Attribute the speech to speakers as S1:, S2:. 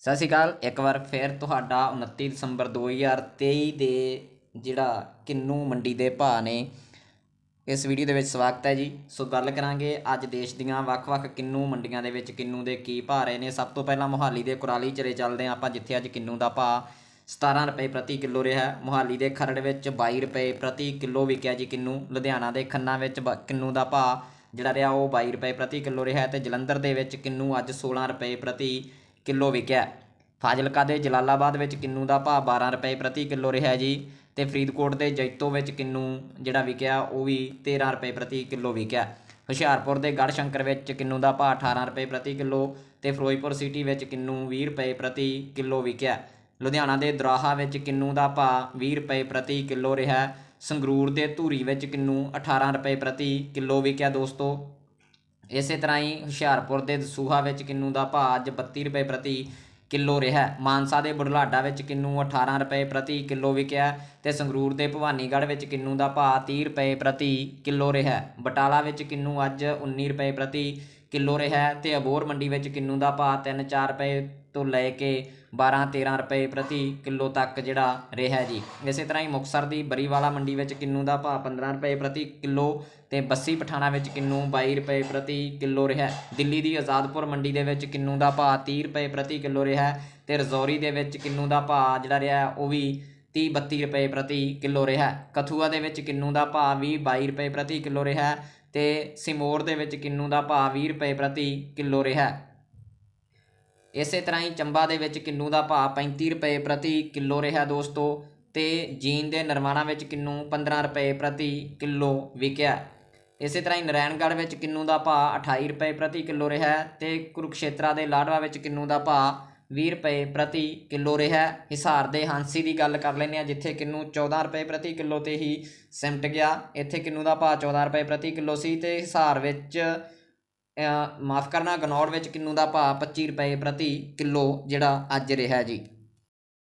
S1: ਸਤਿ ਸ਼੍ਰੀ ਅਕਾਲ, ਇੱਕ ਵਾਰ ਫਿਰ ਤੁਹਾਡਾ 29 ਦਸੰਬਰ 2023 ਦੇ ਜਿਹੜਾ ਕਿੰਨੂ ਮੰਡੀ ਦੇ ਭਾਅ ਨੇ, ਇਸ ਵੀਡੀਓ ਦੇ ਵਿੱਚ ਸਵਾਗਤ ਹੈ ਜੀ। ਸੋ ਗੱਲ ਕਰਾਂਗੇ ਅੱਜ ਦੇਸ਼ ਦੀਆਂ ਵੱਖ-ਵੱਖ ਕਿੰਨੂ ਮੰਡੀਆਂ ਦੇ ਵਿੱਚ ਕਿੰਨੂ ਦੇ ਕੀ ਭਾਅ ਰਹੇ ਨੇ। ਸਭ ਤੋਂ ਪਹਿਲਾਂ ਮੋਹਾਲੀ ਦੇ ਕੁਰਾਲੀ ਚਲੇ ਚੱਲਦੇ ਹਾਂ ਆਪਾਂ, ਜਿੱਥੇ ਅੱਜ ਕਿੰਨੂ ਦਾ ਭਾਅ 17 ਰੁਪਏ ਪ੍ਰਤੀ ਕਿਲੋ ਰਿਹਾ ਹੈ। ਮੋਹਾਲੀ ਦੇ ਖਰੜ ਵਿੱਚ 22 ਰੁਪਏ ਪ੍ਰਤੀ ਕਿਲੋ ਵਿਕਿਆ ਜੀ ਕਿੰਨੂ। ਲੁਧਿਆਣਾ ਦੇ ਖੰਨਾ ਵਿੱਚ ਬ- ਕਿੰਨੂ ਦਾ ਭਾਅ ਜਿਹੜਾ ਰਿਹਾ ਉਹ 22 ਰੁਪਏ ਪ੍ਰਤੀ ਕਿਲੋ ਰਿਹਾ ਹੈ ਤੇ ਜਲੰਧਰ ਦੇ ਵਿੱਚ ਕਿੰਨੂ ਅੱਜ 16 ਰੁਪਏ ਪ੍ਰਤੀ ਕਿਲੋ ਵਿਕਿਆ। ਫਾਜ਼ਿਲਕਾ ਦੇ ਜਲਾਲਾਬਾਦ ਵਿੱਚ ਕਿੰਨੂ ਦਾ ਭਾਅ 12 ਰੁਪਏ ਪ੍ਰਤੀ ਕਿਲੋ ਰਿਹਾ ਜੀ ਤੇ ਫਰੀਦਕੋਟ ਦੇ ਜੈਤੋ ਵਿੱਚ ਕਿੰਨੂ ਜਿਹੜਾ ਵਿਕਿਆ ਉਹ ਵੀ 13 ਰੁਪਏ ਪ੍ਰਤੀ ਕਿਲੋ ਵਿਕਿਆ। ਹੁਸ਼ਿਆਰਪੁਰ ਦੇ ਗੜ੍ਹ ਸ਼ੰਕਰ ਵਿੱਚ ਕਿੰਨੂ ਦਾ ਭਾਅ 18 ਰੁਪਏ ਪ੍ਰਤੀ ਕਿਲੋ ਤੇ ਫਿਰੋਜ਼ਪੁਰ ਸਿਟੀ ਵਿੱਚ ਕਿੰਨੂ 20 ਰੁਪਏ ਪ੍ਰਤੀ ਕਿਲੋ ਵਿਕਿਆ। ਲੁਧਿਆਣਾ ਦੇ ਦਰਾਹਾ ਵਿੱਚ ਕਿੰਨੂ ਦਾ ਭਾਅ 20 ਰੁਪਏ ਪ੍ਰਤੀ ਕਿਲੋ ਰਿਹਾ। ਸੰਗਰੂਰ ਦੇ ਧੂਰੀ ਵਿੱਚ ਕਿੰਨੂ 18 ਰੁਪਏ ਪ੍ਰਤੀ ਕਿਲੋ ਵਿਕਿਆ ਦੋਸਤੋ। ਇਸੇ ਤਰ੍ਹਾਂ ਹੀ ਹੁਸ਼ਿਆਰਪੁਰ ਦੇ ਦਸੂਹਾ ਵਿੱਚ ਕਿੰਨੂ ਦਾ ਭਾਅ ਅੱਜ 32 ਰੁਪਏ ਪ੍ਰਤੀ ਕਿਲੋ ਰਿਹਾ। ਮਾਨਸਾ ਦੇ ਬੁਢਲਾਡਾ ਵਿੱਚ ਕਿੰਨੂ 18 ਰੁਪਏ ਪ੍ਰਤੀ ਕਿਲੋ ਵਿਕਿਆ ਹੈ ਤੇ ਸੰਗਰੂਰ ਦੇ ਭਵਾਨੀਗੜ੍ਹ ਵਿੱਚ ਕਿੰਨੂ ਦਾ ਭਾਅ 30 ਰੁਪਏ ਪ੍ਰਤੀ ਕਿਲੋ ਰਿਹਾ। ਬਟਾਲਾ ਵਿੱਚ ਕਿੰਨੂ ਅੱਜ 19 ਰੁਪਏ ਪ੍ਰਤੀ ਕਿਲੋ ਰਿਹਾ ਹੈ ਤੇ ਅਬੋਰ ਮੰਡੀ ਵਿੱਚ ਕਿੰਨੂ ਦਾ ਭਾਅ 3-4 ਰੁਪਏ ਤੋਂ ਲੈ ਕੇ 12-13 ਰੁਪਏ ਪ੍ਰਤੀ ਕਿਲੋ ਤੱਕ ਜਿਹੜਾ ਰਿਹਾ ਜੀ। ਇਸੇ ਤਰ੍ਹਾਂ ਹੀ ਮੁਕਤਸਰ ਦੀ ਬਰੀਵਾਲਾ ਮੰਡੀ ਵਿੱਚ ਕਿੰਨੂ ਦਾ ਭਾਅ 15 ਰੁਪਏ ਪ੍ਰਤੀ ਕਿਲੋ ਤੇ ਬੱਸੀ ਪਠਾਣਾ ਵਿੱਚ ਕਿੰਨੂ 22 ਰੁਪਏ ਪ੍ਰਤੀ ਕਿਲੋ ਰਿਹਾ ਦਿੱਲੀ ਦੀ ਆਜ਼ਾਦਪੁਰ ਮੰਡੀ ਦੇ ਵਿੱਚ ਕਿੰਨੂ ਦਾ ਭਾਅ 30 ਰੁਪਏ ਪ੍ਰਤੀ ਕਿਲੋ ਰਿਹਾ ਹੈ ਤੇ ਰਜ਼ੌਰੀ ਦੇ ਵਿੱਚ ਕਿੰਨੂ ਦਾ ਭਾਅ ਜਿਹੜਾ ਰਿਹਾ ਉਹ ਵੀ 30 32 ਰੁਪਏ ਪ੍ਰਤੀ ਕਿਲੋ ਰਿਹਾ। ਕਥੂਆ ਦੇ ਵਿੱਚ ਕਿੰਨੂ ਦਾ ਭਾਅ ਵੀ 22 ਰੁਪਏ ਪ੍ਰਤੀ ਕਿਲੋ ਰਿਹਾ ਹੈ ਤੇ ਸਿਮੋਰ ਦੇ ਵਿੱਚ ਕਿੰਨੂ ਦਾ ਭਾਅ 20 ਰੁਪਏ ਪ੍ਰਤੀ ਕਿਲੋ ਰਿਹਾ। ਇਸੇ ਤਰ੍ਹਾਂ ਹੀ ਚੰਬਾ ਦੇ ਵਿੱਚ ਕਿੰਨੂ ਦਾ ਭਾਅ 35 ਰੁਪਏ ਪ੍ਰਤੀ ਕਿਲੋ ਰਿਹਾ ਦੋਸਤੋ ਤੇ ਜੀਨ ਦੇ ਨਿਰਮਾਣਾ ਵਿੱਚ ਕਿੰਨੂ 15 ਰੁਪਏ ਪ੍ਰਤੀ ਕਿਲੋ ਵਿਕਿਆ। ਇਸੇ ਤਰ੍ਹਾਂ ਹੀ ਨਰੈਣਗੜ੍ਹ ਵਿੱਚ ਕਿੰਨੂ ਦਾ ਭਾਅ 28 ਰੁਪਏ ਪ੍ਰਤੀ ਕਿਲੋ ਰਿਹਾ ਹੈ ਤੇ ਕੁਰੂਕਸ਼ੇਤਰਾ ਦੇ ਲਾਡਵਾ ਵਿੱਚ ਕਿੰਨੂ ਦਾ ਭਾਅ 20 ਰੁਪਏ ਪ੍ਰਤੀ ਕਿਲੋ ਰਿਹਾ। ਹਿਸਾਰ ਦੇ ਹਾਂਸੀ ਦੀ ਗੱਲ ਕਰ ਲੈਂਦੇ ਆ ਜਿੱਥੇ ਕਿੰਨੂ 14 ਰੁਪਏ ਪ੍ਰਤੀ ਕਿਲੋ ਤੇ ਹੀ ਸਿਮਟ ਗਿਆ। ਇੱਥੇ ਕਿੰਨੂ ਦਾ ਭਾਅ 14 ਰੁਪਏ ਪ੍ਰਤੀ ਕਿਲੋ ਸੀ ਤੇ ਹਿਸਾਰ ਵਿੱਚ ਮਾਫ ਕਰਨਾ ਗਨੌੜ ਵਿੱਚ ਕਿੰਨੂ ਦਾ ਭਾਅ 25 ਰੁਪਏ ਪ੍ਰਤੀ ਕਿਲੋ ਜਿਹੜਾ ਅੱਜ ਰਿਹਾ ਜੀ।